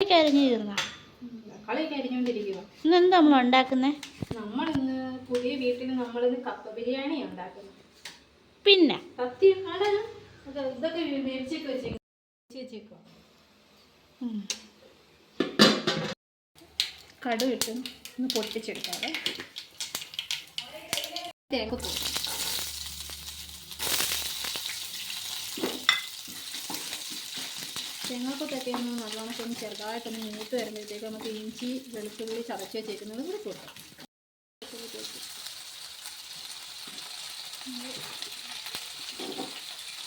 തീർന്ന? അരിഞ്ഞുകൊണ്ടിരിക്കുക ഇന്ന് എന്താ നമ്മൾ ഉണ്ടാക്കുന്നത് നമ്മളിന്ന് പുതിയ വീട്ടിൽ നമ്മളിന്ന് കപ്പ ബിരിയാണി ഉണ്ടാക്കുന്നത് പിന്നെ? ഇതൊക്കെ വെച്ചേക്കും. കടുവിട്ട് ഒന്ന് പൊട്ടിച്ചെടുക്കാതെ തേങ്ങ പോകും തേങ്ങാക്കൊത്തൊക്കെ ഒന്ന് നല്ലോണം ഒന്ന് ചെറുതായിട്ടൊന്ന് മൂത്ത് വരുമ്പോഴത്തേക്ക് നമുക്ക് ഇഞ്ചി വെളുത്തുള്ളി ചതച്ച് വെച്ചേക്കുന്നത് കൂടി കൊടുക്കാം.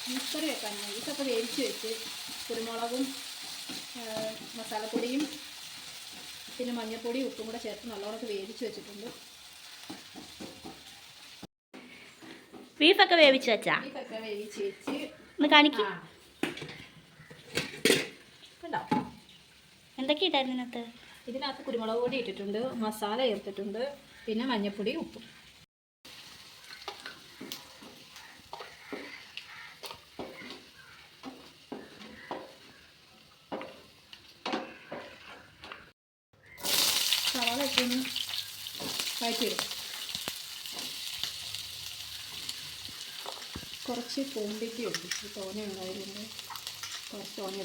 മിക്സറി വെക്കാനാണ് ഇതൊക്കെ വേവിച്ച് വെച്ച് കുരുമുളകും മസാലപ്പൊടിയും പിന്നെ മഞ്ഞൾപ്പൊടി ഉപ്പും കൂടെ ചേർത്ത് നല്ലോണം വേവിച്ച് വെച്ചിട്ടുണ്ട്. ബീഫൊക്കെ വേവിച്ച് വെച്ചാ? ബീഫൊക്കെ വേവിച്ച് വെച്ച് ഒന്ന് കാണിക്കും ആ. കണ്ടോ എന്തൊക്കെ ഇട്ടായിരുന്നു ഇതിനകത്ത്? ഇതിനകത്ത് കുരുമുളക് പൊടി ഇട്ടിട്ടുണ്ട് മസാല ചേർത്തിട്ടുണ്ട് പിന്നെ മഞ്ഞൾപ്പൊടി ഉപ്പും. സവാള ഇട്ടൊന്ന് വഴറ്റിയെടുക്കും കുറച്ച് ക്വാണ്ടിറ്റി ഉണ്ട്. തോനെ ഉണ്ടായതുകൊണ്ട് കുറച്ച് തോനെ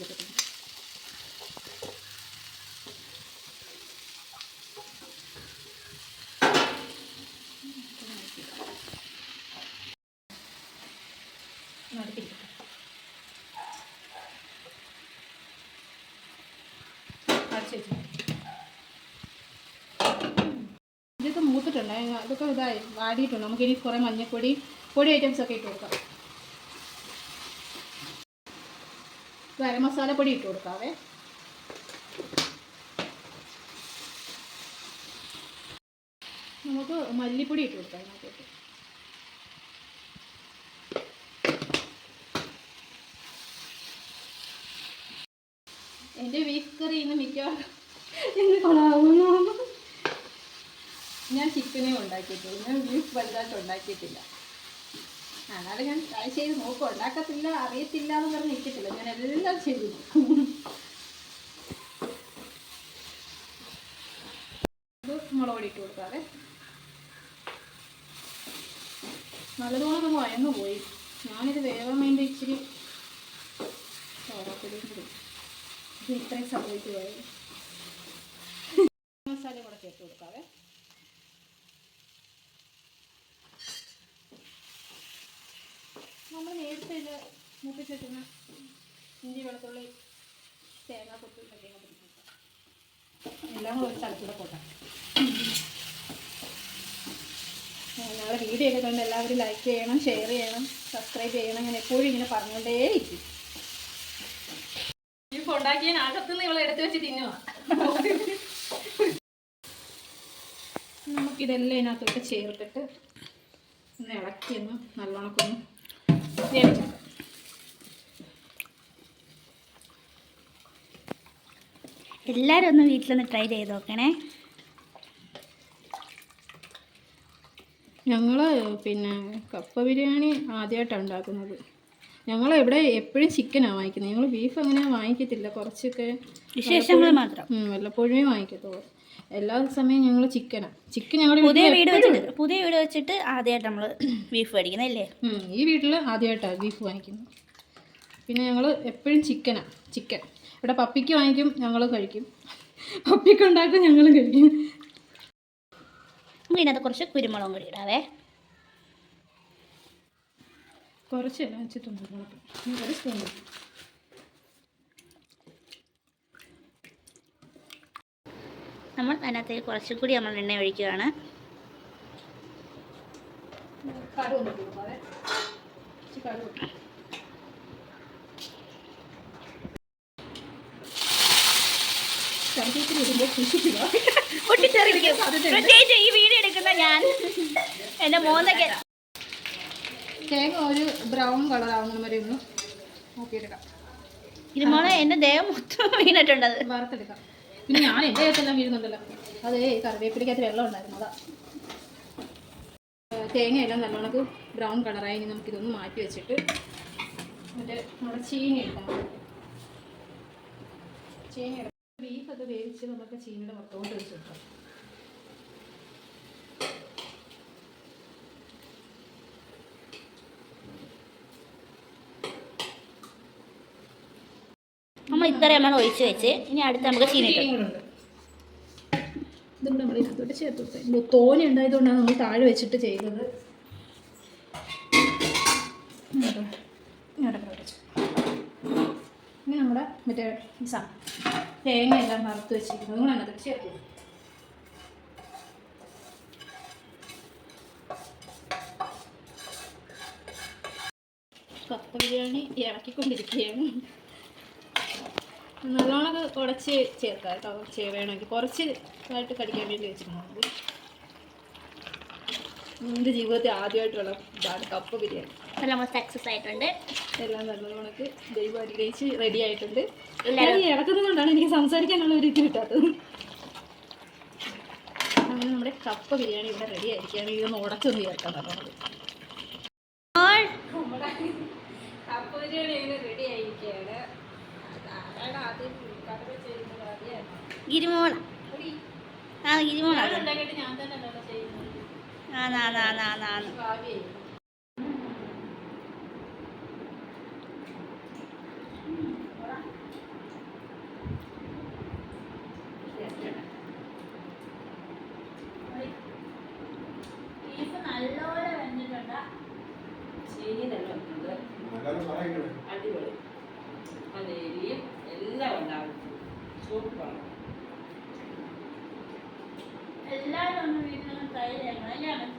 വെച്ചു ഇതൊക്കെ മൂത്തിട്ടുണ്ട്. ഇതൊക്കെ ഇതായി വാടിയിട്ടുണ്ട്. നമുക്കിനി കുറേ മഞ്ഞൾപ്പൊടി പൊടി ഐറ്റംസ് ഒക്കെ ഇട്ട് കൊടുക്കാം. ഗരം മസാല പൊടി ഇട്ട് കൊടുക്കാവേ. നമുക്ക് മല്ലിപ്പൊടി ഇട്ട് കൊടുക്കാം ഇതിനകത്തോട്ട് എന്റെ ബീഫ് കറി ഇന്ന് മിക്കവാറും ഞാൻ ചിക്കനേ ഉണ്ടാക്കിയിട്ടുള്ളൂ. ഞാൻ ബീഫ് വലുതായിട്ട് ഉണ്ടാക്കിയിട്ടില്ല. എന്നാലും ഞാൻ ട്രൈ ചെയ്ത് നോക്കും. ഉണ്ടാക്കത്തില്ല അറിയത്തില്ല എന്ന് പറഞ്ഞ് നിൽക്കത്തില്ല ഞാൻ എല്ലാം ചെയ്തു മുളക് പൊടി ഇട്ട് കൊടുക്കാതെ നല്ലതുപോലെ വയന്നു പോയി. ഞാനിത് വേവാൻ വേണ്ടി ഇച്ചിരി ചോറാപ്പൊടിയും കൂടി ഇത് ഇത്രയും സംഭവിച്ചു പോയത് മസാല കൂടെ ചേർത്ത് കൊടുക്കാവേ. നമ്മൾ നേരത്തെ ഇത് മൂപ്പിച്ച് ഇഞ്ചി വെളുത്തുള്ളി തേങ്ങ കൊത്തു തേങ്ങ എല്ലാം കൂടെ ഒരു സ്ഥലത്തൂടെ പോട്ടെ. ഞങ്ങളുടെ വീഡിയോ ഒക്കെ കണ്ട് എല്ലാവരും ലൈക്ക് ചെയ്യണം ഷെയർ ചെയ്യണം സബ്സ്ക്രൈബ് ചെയ്യണം ഞാൻ എപ്പോഴും ഇങ്ങനെ പറഞ്ഞുകൊണ്ടേയിരിക്കും. ഉണ്ടാക്കിയ അകത്തുനിന്ന് ഇവളെ എടുത്ത് വെച്ച് തിന്നുക നമുക്കിതെല്ലാം ഇതിനകത്തോട്ട് ചേർത്തിട്ട് ഒന്ന് ഇളക്കി ഒന്ന് നല്ലോണക്കൊന്ന് വേവിച്ചെടുക്കാം എല്ലാവരും ഒന്ന് വീട്ടിലൊന്ന് ട്രൈ ചെയ്ത് നോക്കണേ. ഞങ്ങൾ പിന്നെ കപ്പ ബിരിയാണി ആദ്യമായിട്ടാണ് ഉണ്ടാക്കുന്നത്. ഞങ്ങൾ ഇവിടെ എപ്പോഴും ചിക്കനാണ് വാങ്ങിക്കുന്നത് ഞങ്ങൾ ബീഫ് അങ്ങനെ വാങ്ങിക്കത്തില്ല. കുറച്ചൊക്കെ വിശേഷങ്ങൾ മാത്രം. വല്ലപ്പോഴുമേ വല്ലപ്പോഴേ വാങ്ങിക്കത്തുള്ളൂ. എല്ലാ സമയം ഞങ്ങൾ ചിക്കനാണ് ചിക്കൻ ഞങ്ങളുടെ പുതിയ വീട് വെച്ചിട്ട് പുതിയ വീട് വെച്ചിട്ട് ആദ്യമായിട്ട് നമ്മൾ ബീഫ് മേടിക്കുന്നല്ലേ ഈ വീട്ടിൽ ആദ്യമായിട്ടാണ് ബീഫ് വാങ്ങിക്കുന്നത് പിന്നെ ഞങ്ങൾ എപ്പോഴും ചിക്കനാണ് ചിക്കൻ. ഇവിടെ പപ്പിക്ക് വാങ്ങിക്കും ഞങ്ങൾ കഴിക്കും. പപ്പിക്ക് ഉണ്ടാക്കും ഞങ്ങൾ കഴിക്കും. പിന്നെ അത് കുറച്ച് കുരുമുളകും കൂടി ഇടാവേ. കുറച്ചല്ല വെച്ചിട്ടുണ്ട് ഒരു സ്പൂൺ. നമ്മൾ അതിനകത്തേക്ക് കുറച്ചും കൂടി നമ്മൾ എണ്ണ ഒഴിക്കുകയാണ്. പൊട്ടിച്ചെറിയിരിക്കും പ്രത്യേകിച്ച് ഈ വീഡിയോ എടുക്കുന്ന ഞാൻ എന്റെ മോന്നൊക്കെ തേങ്ങ ഒരു ബ്രൗൺ കളർ ആവുന്ന വരെ ഒന്ന് നോക്കിയെടുക്കാം. ഇരുമോളെ എന്റെ ദേഹം മൊത്തം വീണിട്ടുണ്ടത് വറുത്തെടുക്കാം. പിന്നെ ഞാൻ എന്റെ കയ്യത്തെല്ലാം വീഴുന്നുണ്ടല്ലോ. അതേ കറിവേപ്പിലക്കകത്ത് വെള്ളം ഉണ്ടായിരുന്നു അതാ. തേങ്ങയെല്ലാം നല്ലോണം ബ്രൗൺ കളറായി ഇനി നമുക്കിതൊന്ന് മാറ്റി വെച്ചിട്ട് മറ്റേ നമ്മുടെ ചീനി എടുക്കാം. ചീനി ബീഫൊക്കെ വേവിച്ച് നമുക്ക് ചീനിയുടെ മൊത്തം കൊണ്ട് വെക്കാം നമ്മൾ ഇത്രയും നമ്മൾ ഒഴിച്ചു വെച്ച് ഇനി അടുത്ത് നമുക്ക് ചീനി ഇട്ടു ചീനികളുണ്ട് ഇതും നമ്മൾ കപ്പ ബിരിയാണി ഇറക്കിക്കൊണ്ടിരിക്കുകയാണ് നല്ലോണം ഉടച്ച് ചേർക്കാം കേട്ടോ. ചേ വേണമെങ്കിൽ കുറച്ച് ആയിട്ട് കടിക്കാൻ വേണ്ടി വെച്ചിട്ടുണ്ട്. എന്റെ ജീവിതത്തിൽ ആദ്യമായിട്ടുള്ള ഇതാണ് കപ്പ ബിരിയാണി. എല്ലാം സക്സസ് ആയിട്ടുണ്ട്. എല്ലാം നല്ലോണക്ക് ദൈവം അനുഗ്രഹിച്ച് റെഡി ആയിട്ടുണ്ട്. എല്ലാവരും ഇറക്കുന്നത് കൊണ്ടാണ് എനിക്ക് സംസാരിക്കാനുള്ള ഒരു ഇത് കിട്ടാത്തത്. അങ്ങനെ നമ്മുടെ കപ്പ ബിരിയാണി ഇവിടെ റെഡി ആയിരിക്കുകയാണ്. ഇതൊന്ന് ഉടച്ചൊന്ന് ചേർക്കാൻ നല്ലോണം ഓൾ കപ്പ ബിരിയാണി റെഡി ആയിരിക്കുകയാണ്. ഗിരിമോള. ആ ഗിരിമോള. ഉണ്ടാക്കിയിട്ട് ഞാൻ തന്നെ അല്ലല്ലോ ചെയ്യുന്നത് ആന്നാന്നാന്നാന്ന് ഭാവിയായി ബീഫ് മലേരിയും എല്ലാം ഉണ്ടാവും എല്ലാവരും ഒന്ന് വീട്ടിൽ ട്രൈ ചെയ്യണം.